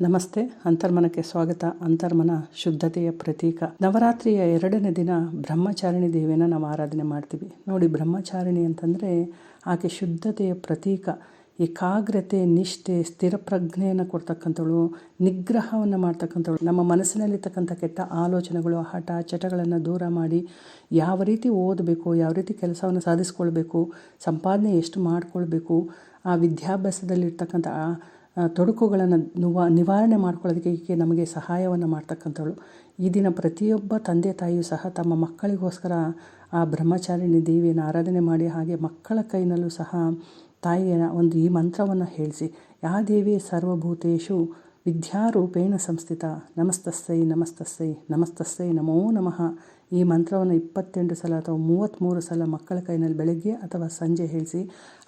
ನಮಸ್ತೆ, ಅಂತರ್ಮನಕ್ಕೆ ಸ್ವಾಗತ. ಅಂತರ್ಮನ ಶುದ್ಧತೆಯ ಪ್ರತೀಕ. ನವರಾತ್ರಿಯ ಎರಡನೇ ದಿನ ಬ್ರಹ್ಮಚಾರಿಣಿ ದೇವಿಯನ್ನು ನಾವು ಆರಾಧನೆ ಮಾಡ್ತೀವಿ. ನೋಡಿ, ಬ್ರಹ್ಮಚಾರಿಣಿ ಅಂತಂದರೆ ಆಕೆ ಶುದ್ಧತೆಯ ಪ್ರತೀಕ. ಏಕಾಗ್ರತೆ, ನಿಷ್ಠೆ, ಸ್ಥಿರ ಪ್ರಜ್ಞೆಯನ್ನು ಕೊಡ್ತಕ್ಕಂಥವಳು, ನಿಗ್ರಹವನ್ನು ಮಾಡ್ತಕ್ಕಂಥವಳು. ನಮ್ಮ ಮನಸ್ಸಿನಲ್ಲಿರ್ತಕ್ಕಂಥ ಕೆಟ್ಟ ಆಲೋಚನೆಗಳು, ಹಠ, ಚಟಗಳನ್ನು ದೂರ ಮಾಡಿ ಯಾವ ರೀತಿ ಓದಬೇಕು, ಯಾವ ರೀತಿ ಕೆಲಸವನ್ನು ಸಾಧಿಸ್ಕೊಳ್ಬೇಕು, ಸಂಪಾದನೆ ಎಷ್ಟು ಮಾಡಿಕೊಳ್ಬೇಕು, ಆ ವಿದ್ಯಾಭ್ಯಾಸದಲ್ಲಿರ್ತಕ್ಕಂಥ ತೊಡಕುಗಳನ್ನು ನಿವಾ, ನಿವಾರಣೆ ಮಾಡ್ಕೊಳ್ಳೋದಕ್ಕೆ ನಮಗೆ ಸಹಾಯವನ್ನು ಮಾಡ್ತಕ್ಕಂಥವಳು. ಈ ದಿನ ಪ್ರತಿಯೊಬ್ಬ ತಂದೆ ತಾಯಿಯೂ ಸಹ ತಮ್ಮ ಮಕ್ಕಳಿಗೋಸ್ಕರ ಆ ಬ್ರಹ್ಮಚಾರಿಣಿ ದೇವಿಯನ್ನು ಆರಾಧನೆ ಮಾಡಿ ಹಾಗೆ ಮಕ್ಕಳ ಕೈನಲ್ಲೂ ಸಹ ತಾಯಿಯ ಒಂದು ಈ ಮಂತ್ರವನ್ನು ಹೇಳಿಸಿ, ಯಾ ದೇವಿ ಸರ್ವಭೂತೇಶು ವಿದ್ಯಾರೂಪೇಣ ಸಂಸ್ಥಿತ, ನಮಸ್ತಸ್ಸೈ ನಮಸ್ತಸ್ಸೈ ನಮಸ್ತಸ್ಸೈ, ನಮೋ ನಮಃ ಈ ಮಂತ್ರವನ್ನು ಇಪ್ಪತ್ತೆಂಟು ಸಲ ಅಥವಾ ಮೂವತ್ತ್ಮೂರು ಸಲ ಮಕ್ಕಳ ಕೈನಲ್ಲಿ ಬೆಳಗ್ಗೆ ಅಥವಾ ಸಂಜೆ ಹೇಳಿಸಿ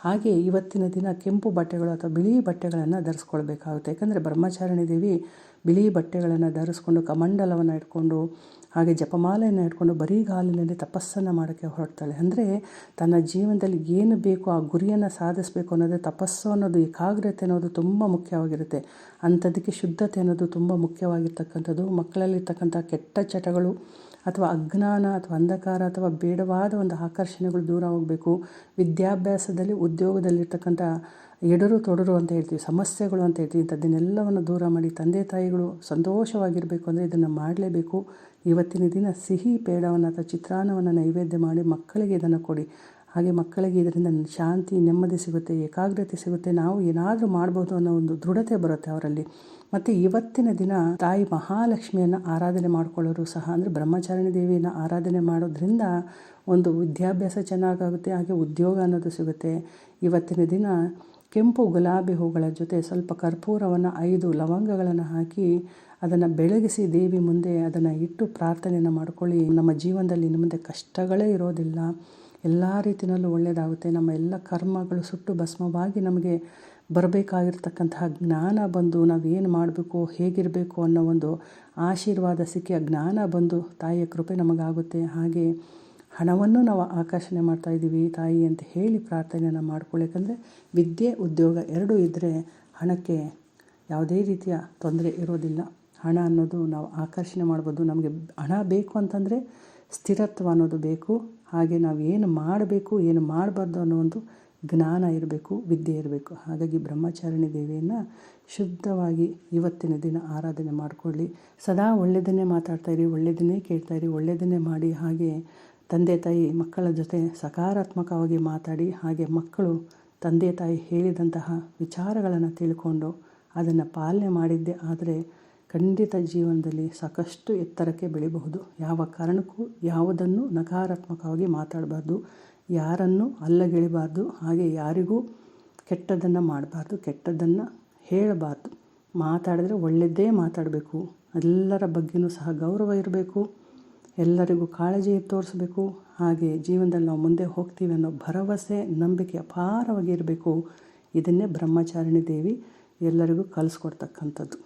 ಹಾಗೆ ಇವತ್ತಿನ ದಿನ ಕೆಂಪು ಬಟ್ಟೆಗಳು ಅಥವಾ ಬಿಳಿ ಬಟ್ಟೆಗಳನ್ನು ಧರಿಸ್ಕೊಳ್ಬೇಕಾಗುತ್ತೆ. ಯಾಕಂದರೆ ಬ್ರಹ್ಮಚಾರಿಣಿ ದೇವಿ ಬಿಳಿ ಬಟ್ಟೆಗಳನ್ನು ಧರಿಸ್ಕೊಂಡು ಕಮಂಡಲವನ್ನು ಇಟ್ಕೊಂಡು, ಹಾಗೆ ಜಪಮಾಲೆಯನ್ನು ಇಟ್ಕೊಂಡು ಬರೀಗಾಲಿನಲ್ಲಿ ತಪಸ್ಸನ್ನು ಮಾಡೋಕ್ಕೆ ಹೊರಡ್ತಾಳೆ. ಅಂದರೆ ತನ್ನ ಜೀವನದಲ್ಲಿ ಏನು ಬೇಕು, ಆ ಗುರಿಯನ್ನು ಸಾಧಿಸಬೇಕು ಅನ್ನೋದು, ತಪಸ್ಸು ಅನ್ನೋದು, ಏಕಾಗ್ರತೆ ಅನ್ನೋದು ತುಂಬ ಮುಖ್ಯವಾಗಿರುತ್ತೆ. ಅಂಥದಕ್ಕೆ ಶುದ್ಧತೆ ಅನ್ನೋದು ತುಂಬ ಮುಖ್ಯವಾಗಿರ್ತಕ್ಕಂಥದ್ದು. ಮಕ್ಕಳಲ್ಲಿರ್ತಕ್ಕಂಥ ಕೆಟ್ಟ ಚಟಗಳು ಅಥವಾ ಅಜ್ಞಾನ ಅಥವಾ ಅಂಧಕಾರ ಅಥವಾ ಬೇಡವಾದ ಒಂದು ಆಕರ್ಷಣೆಗಳು ದೂರ ಹೋಗಬೇಕು. ವಿದ್ಯಾಭ್ಯಾಸದಲ್ಲಿ, ಉದ್ಯೋಗದಲ್ಲಿರ್ತಕ್ಕಂಥ ಎಡರು ತೊಡರು ಅಂತ ಹೇಳ್ತೀವಿ, ಸಮಸ್ಯೆಗಳು ಅಂತ ಹೇಳ್ತೀವಿ, ಇಂಥದ್ದನ್ನೆಲ್ಲವನ್ನು ದೂರ ಮಾಡಿ ತಂದೆ ತಾಯಿಗಳು ಸಂತೋಷವಾಗಿರಬೇಕು ಅಂದರೆ ಇದನ್ನು ಮಾಡಲೇಬೇಕು. ಇವತ್ತಿನ ದಿನ ಸಿಹಿ ಪೇಡವನ್ನು ಅಥವಾ ಚಿತ್ರಾನ್ನವನ್ನು ನೈವೇದ್ಯ ಮಾಡಿ ಮಕ್ಕಳಿಗೆ ಇದನ್ನು ಕೊಡಿ. ಹಾಗೆ ಮಕ್ಕಳಿಗೆ ಇದರಿಂದ ಶಾಂತಿ, ನೆಮ್ಮದಿ ಸಿಗುತ್ತೆ, ಏಕಾಗ್ರತೆ ಸಿಗುತ್ತೆ. ನಾವು ಏನಾದರೂ ಮಾಡ್ಬೋದು ಅನ್ನೋ ಒಂದು ದೃಢತೆ ಬರುತ್ತೆ ಅವರಲ್ಲಿ. ಮತ್ತು ಇವತ್ತಿನ ದಿನ ತಾಯಿ ಮಹಾಲಕ್ಷ್ಮಿಯನ್ನು ಆರಾಧನೆ ಮಾಡ್ಕೊಳ್ಳೋರು ಸಹ, ಅಂದರೆ ಬ್ರಹ್ಮಚಾರಿಣಿ ದೇವಿಯನ್ನು ಆರಾಧನೆ ಮಾಡೋದ್ರಿಂದ ಒಂದು ವಿದ್ಯಾಭ್ಯಾಸ ಚೆನ್ನಾಗಾಗುತ್ತೆ, ಹಾಗೆ ಉದ್ಯೋಗ ಅನ್ನೋದು ಸಿಗುತ್ತೆ. ಇವತ್ತಿನ ದಿನ ಕೆಂಪು ಗುಲಾಬಿ ಹೂಗಳ ಜೊತೆ ಸ್ವಲ್ಪ ಕರ್ಪೂರವನ್ನು, ಐದು ಲವಂಗಗಳನ್ನು ಹಾಕಿ ಅದನ್ನು ಬೆಳಗಿಸಿ ದೇವಿ ಮುಂದೆ ಅದನ್ನು ಇಟ್ಟು ಪ್ರಾರ್ಥನೆಯನ್ನು ಮಾಡ್ಕೊಳ್ಳಿ. ನಮ್ಮ ಜೀವನದಲ್ಲಿ ಇನ್ನು ಮುಂದೆ ಕಷ್ಟಗಳೇ ಇರೋದಿಲ್ಲ. ಎಲ್ಲ ರೀತಿಯಲ್ಲೂ ಒಳ್ಳೆಯದಾಗುತ್ತೆ ನಮ್ಮ ಎಲ್ಲ ಕರ್ಮಗಳು ಸುಟ್ಟು ಭಸ್ಮವಾಗಿ ನಮಗೆ ಬರಬೇಕಾಗಿರ್ತಕ್ಕಂತಹ ಜ್ಞಾನ ಬಂದು ನಾವು ಏನು ಮಾಡಬೇಕು, ಹೇಗಿರಬೇಕು ಅನ್ನೋ ಒಂದು ಆಶೀರ್ವಾದ ಸಿಕ್ಕಿ ಜ್ಞಾನ ಬಂದು ತಾಯಿಯ ಕೃಪೆ ನಮಗಾಗುತ್ತೆ. ಹಾಗೆ ಹಣವನ್ನು ನಾವು ಆಕರ್ಷಣೆ ಮಾಡ್ತಾ ಇದ್ದೀವಿ. ತಾಯಿ ಅಂತ ಹೇಳಿ ಪ್ರಾರ್ಥನೆಯನ್ನು ಮಾಡ್ಕೊಳ್ಬೇಕಂದ್ರೆ ವಿದ್ಯೆ ಉದ್ಯೋಗ ಎರಡೂ ಇದ್ದರೆ ಹಣಕ್ಕೆ ಯಾವುದೇ ರೀತಿಯ ತೊಂದರೆ ಇರೋದಿಲ್ಲ. ಹಣ ಅನ್ನೋದು ನಾವು ಆಕರ್ಷಣೆ ಮಾಡ್ಬೋದು. ನಮಗೆ ಹಣ ಬೇಕು ಅಂತಂದರೆ ಸ್ಥಿರತ್ವ ಅನ್ನೋದು ಬೇಕು. ಹಾಗೆ ನಾವು ಏನು ಮಾಡಬೇಕು, ಏನು ಮಾಡಬಾರ್ದು ಅನ್ನೋ ಒಂದು ಜ್ಞಾನ ಇರಬೇಕು, ವಿದ್ಯೆ ಇರಬೇಕು. ಹಾಗಾಗಿ ಬ್ರಹ್ಮಚಾರಿಣಿ ದೇವಿಯನ್ನು ಶುದ್ಧವಾಗಿ ಇವತ್ತಿನ ದಿನ ಆರಾಧನೆ ಮಾಡಿಕೊಳ್ಳಿ. ಸದಾ ಒಳ್ಳೆಯದನ್ನೇ ಮಾತಾಡ್ತಾಯಿರಿ ಒಳ್ಳೆಯದನ್ನೇ ಇರಿ, ಒಳ್ಳೆಯದನ್ನೇ ಮಾಡಿ. ಹಾಗೆ ತಂದೆ ತಾಯಿ ಮಕ್ಕಳ ಜೊತೆ ಸಕಾರಾತ್ಮಕವಾಗಿ ಮಾತಾಡಿ, ಹಾಗೆ ಮಕ್ಕಳು ತಂದೆ ತಾಯಿ ಹೇಳಿದಂತಹ ವಿಚಾರಗಳನ್ನು ತಿಳ್ಕೊಂಡು ಅದನ್ನು ಪಾಲನೆ ಮಾಡಿದ್ದೆ. ಆದರೆ ಖಂಡಿತ ಜೀವನದಲ್ಲಿ ಸಾಕಷ್ಟು ಎತ್ತರಕ್ಕೆ ಬೆಳಿಬಹುದು. ಯಾವ ಕಾರಣಕ್ಕೂ ಯಾವುದನ್ನು ನಕಾರಾತ್ಮಕವಾಗಿ ಮಾತಾಡಬಾರ್ದು. ಯಾರನ್ನು ಅಲ್ಲಗೆಳಿಬಾರ್ದು. ಹಾಗೆ ಯಾರಿಗೂ ಕೆಟ್ಟದ್ದನ್ನು ಮಾಡಬಾರ್ದು. ಕೆಟ್ಟದ್ದನ್ನು ಹೇಳಬಾರ್ದು. ಮಾತಾಡಿದರೆ ಒಳ್ಳೆಯದೇ ಮಾತಾಡಬೇಕು. ಎಲ್ಲರ ಬಗ್ಗೆಯೂ ಸಹ ಗೌರವ ಇರಬೇಕು. ಎಲ್ಲರಿಗೂ ಕಾಳಜಿ ತೋರಿಸಬೇಕು. ಹಾಗೆ ಜೀವನದಲ್ಲಿ ನಾವು ಮುಂದೆ ಹೋಗ್ತೀವಿ ಅನ್ನೋ ಭರವಸೆ, ನಂಬಿಕೆ ಅಪಾರವಾಗಿ ಇರಬೇಕು. ಇದನ್ನೇ ಬ್ರಹ್ಮಚಾರಿಣಿ ದೇವಿ ಎಲ್ಲರಿಗೂ ಕಲಿಸ್ಕೊಡ್ತಕ್ಕಂಥದ್ದು.